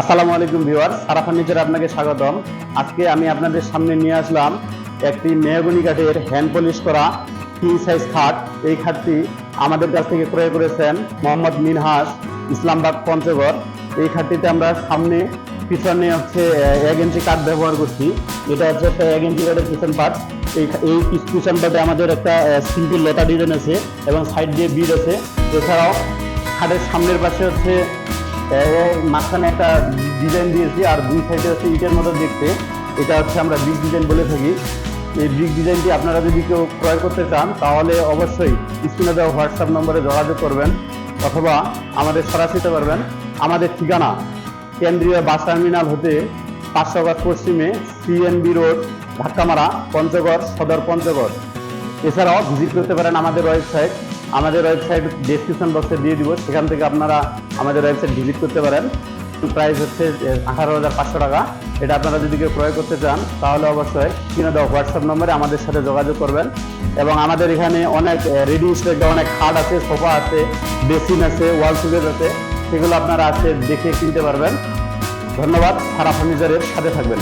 আসসালামু আলাইকুম ভিউয়ার সারা ফার্নিচারে আপনাকে স্বাগতম। আজকে আমি আপনাদের সামনে নিয়ে আসলাম একটি মেহগনি কাঠের হ্যান্ড পলিশ করা কিং সাইজ খাট। এই খাটটি আমাদের কাছ থেকে ক্রয় করেছেন মোহাম্মদ মিনহাস ইসলামবাগ পঞ্চগড়। এই খাটটিতে আমরা সামনে পিছনে হচ্ছে এক ইঞ্চি কাঠ ব্যবহার করছি। এটা হচ্ছে একটা এক ইঞ্চি কাঠের পিছন পার্ট এই এই পিছন পার্টে আমাদের একটা সিম্পল লতা ডিজাইন আছে এবং সাইড দিয়ে বিড আছে। এছাড়াও খাটের সামনের পাশে হচ্ছে মাঝখানে একটা ডিজাইন দিয়েছি আর দুই সাইডে হচ্ছে ইটের মতো দেখতে। এটা হচ্ছে আমরা বিগ ডিজাইন বলে থাকি। এই বিগ ডিজাইনটি আপনারা যদি কেউ ক্রয় করতে চান, তাহলে অবশ্যই স্ক্রিনে দেওয়া হোয়াটসঅ্যাপ নম্বরে যোগাযোগ করবেন অথবা আমাদের সরাসরিতে পারবেন। আমাদের ঠিকানা কেন্দ্রীয় বাস টার্মিনাল হতে পাঁচশো গাছ পশ্চিমে সিএনবি রোড ধাক্কামারা, পঞ্চগড়, সদর পঞ্চগড়। এছাড়াও ভিজিট করতে পারেন আমাদের ওয়েবসাইট আমাদের ওয়েবসাইট ডেসক্রিপশন বক্সে দিয়ে দিব। সেখান থেকে আপনারা আমাদের ওয়েবসাইট ভিজিট করতে পারেন। প্রাইস হচ্ছে আঠারো হাজার পাঁচশো টাকা। এটা আপনারা যদি কেউ ক্রয় করতে চান, তাহলে অবশ্যই কিনে দেওয়া হোয়াটসঅ্যাপ নম্বরে আমাদের সাথে যোগাযোগ করবেন। এবং আমাদের এখানে অনেক রেডি স্টেক অনেক খাট আছে, সোফা আছে, বেসিন আছে ওয়াল সুগেজ আছে। সেগুলো আপনারা আছে দেখে কিনতে পারবেন। ধন্যবাদ, সারা ফার্নিচারের সাথে থাকবেন।